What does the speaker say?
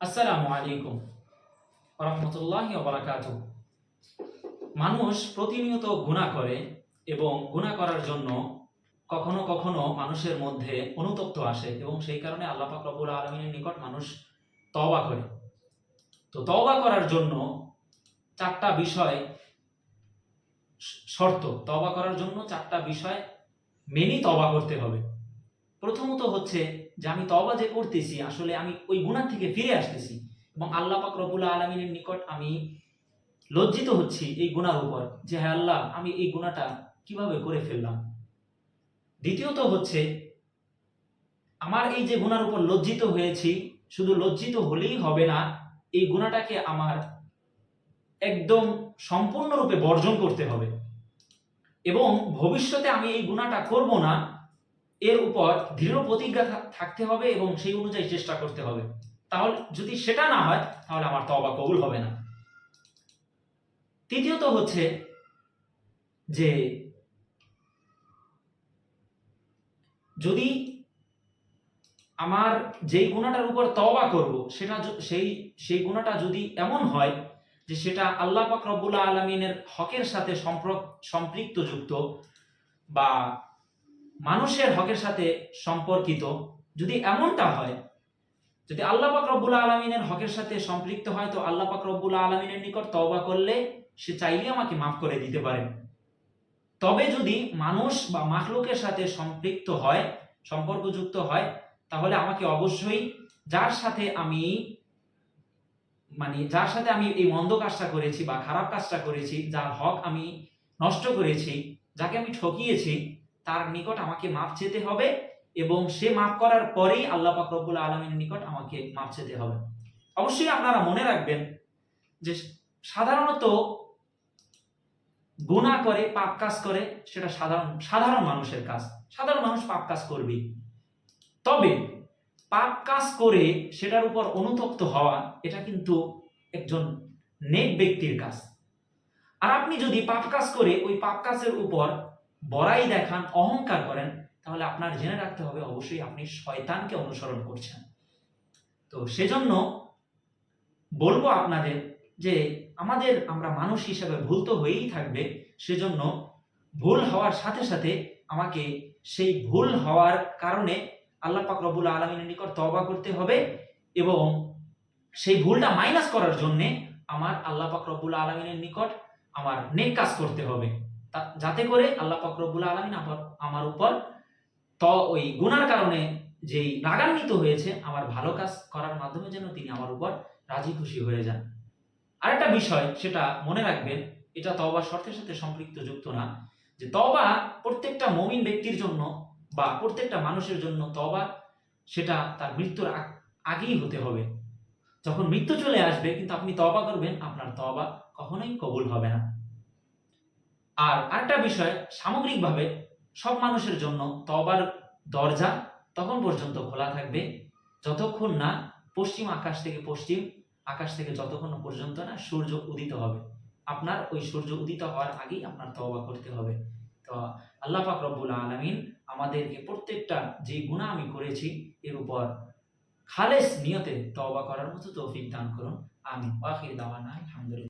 আসসালামু আলাইকুম রহমতুল্লাহ বারাকাত মানুষ প্রতিনিয়ত গুণা করে এবং গুণা করার জন্য কখনো কখনো মানুষের মধ্যে অনুতপ্ত আসে এবং সেই কারণে আল্লাহ পাক আলমিনের নিকট মানুষ তওবা করে। তো তওবা করার জন্য চারটা বিষয় শর্ত। তওবা করার জন্য চারটা বিষয় মেনেই তওবা করতে হবে। প্রথমত হচ্ছে যে আমি তওবা যে করতেছি, আসলে আমি ওই গুণার থেকে ফিরে আসতেছি। এবং আল্লাহ পাক রবুল আলমিনের নিকট আমি লজ্জিত হচ্ছি এই গুণার উপর যে হ্যাঁ আল্লাহ, আমি এই গুণাটা কীভাবে করে ফেললাম? দ্বিতীয়ত হচ্ছে, আমার এই যে গুণার উপর লজ্জিত হয়েছি, শুধু লজ্জিত হলেই হবে না, এই গুণাটাকে আমার একদম সম্পূর্ণরূপে বর্জন করতে হবে। এবং ভবিষ্যতে আমি এই গুণাটা করব না এর উপর দৃঢ় প্রতিজ্ঞা থাকতে হবে এবং সেই অনুযায়ী চেষ্টা করতে হবে। তাহলে যদি সেটা না হয়, তাহলে আমার তবা কবুল হবে না। তৃতীয়ত হচ্ছে যে, যদি আমার যেই গুণাটার উপর তওবা করব, সেটা সেই সেই গুণাটা যদি এমন হয় যে সেটা আল্লাহ পাক রব্বুল আলমিনের হকের সাথে সম্পৃক্ত যুক্ত বা মানুষের হকের সাথে সম্পর্কিত যদি এমনটা হয়, যদি আল্লাহ পাক রব্বুল আলমিনের হকের সাথে সম্পৃক্ত হয়, তো আল্লাহ পাক রব্বুল আলমিনের নিকট তওবা করলে সে চাইলে আমাকে মাফ করে দিতে পারে। তবে যদি মানুষ বা মাখলুকের সাথে সম্পৃক্ত হয়, সম্পর্কযুক্ত হয়, তাহলে আমাকে অবশ্যই যার সাথে আমি মানে যার সাথে আমি এই মন্দ কাজটা করেছি বা খারাপ কাজটা করেছি, যার হক আমি নষ্ট করেছি, যাকে আমি ঠকিয়েছি তার নিকট আমাকে মাপ চেতে হবে এবং সে মাফ করার পরেই আল্লাহ পাক রব্বুল আলমীর নিকট আমাকে মাপ চেতে হবে। অবশ্যই আপনারা মনে রাখবেন যে সাধারণত গুণা করে, পাপ কাজ করে, সেটা সাধারণ সাধারণ মানুষের কাজ। সাধারণ মানুষ পাপ কাজ করবেই। তবে পাপ কাজ করে সেটার উপর অনুতপ্ত হওয়া, এটা কিন্তু একজন নেক ব্যক্তির কাজ। আর আপনি যদি পাপ কাজ করে, ওই পাপ কাজের উপর বড়াই দেখান, অহংকার করেন, তাহলে আপনার জেনে রাখতে হবে অবশ্যই আপনি শয়তানকে অনুসরণ করছেন। তো সেজন্য বলব আপনাদের যে আমাদের, আমরা মানুষ হিসেবে ভুল তো হয়েই থাকবে, সেজন্য ভুল হওয়ার সাথে সাথে আমাকে সেই ভুল হওয়ার কারণে আল্লাহ পাক রব্বুল আলমিনের নিকট তওবা করতে হবে এবং সেই ভুলটা মাইনাস করার জন্যে আমার আল্লাহ পাক রব্বুল আলমিনের নিকট আমার নেক কাজ করতে হবে। যাতে করে আল্লাহ পাক রব্বুল আলমিন আমার উপর ত ওই গুনার কারণে যেই রাগান্বিত হয়েছে, আমার ভালো কাজ করার মাধ্যমে যেন তিনি আমার উপর রাজি খুশি হয়ে যান। আরেকটা বিষয় সেটা মনে রাখবেন, এটা তবা শর্তের সাথে সম্পৃক্ত যুক্ত না, যে তবা প্রত্যেকটা মমিন ব্যক্তির জন্য বা প্রত্যেকটা মানুষের জন্য তবা সেটা তার মৃত্যুর আগেই হতে হবে। যখন মৃত্যু চলে আসবে, কিন্তু আপনি তবা করবেন, আপনার তবা কখনোই কবুল হবে না। আর আরেকটা বিষয়, সামগ্রিকভাবে সব মানুষের জন্য তবার দরজা তখন পর্যন্ত খোলা থাকবে। যতক্ষণ না পশ্চিম আকাশ থেকে পশ্চিম, আকাশ থেকে যতক্ষণ পর্যন্ত না সূর্য উদিত হবে। আপনার ওই সূর্য উদিত হওয়ার আগেই আপনার তওবা করতে হবে। তো আল্লাহ পাক রব্বুল আলামিন আমাদেরকে প্রত্যেকটা যে গুনাহ আমি করেছি, এর উপর খালেস নিয়তে তওবা করার মতো তৌফিক দান করুন। আমিন। ওয়াখির দাওয়ানা, আলহামদুলিল্লাহ।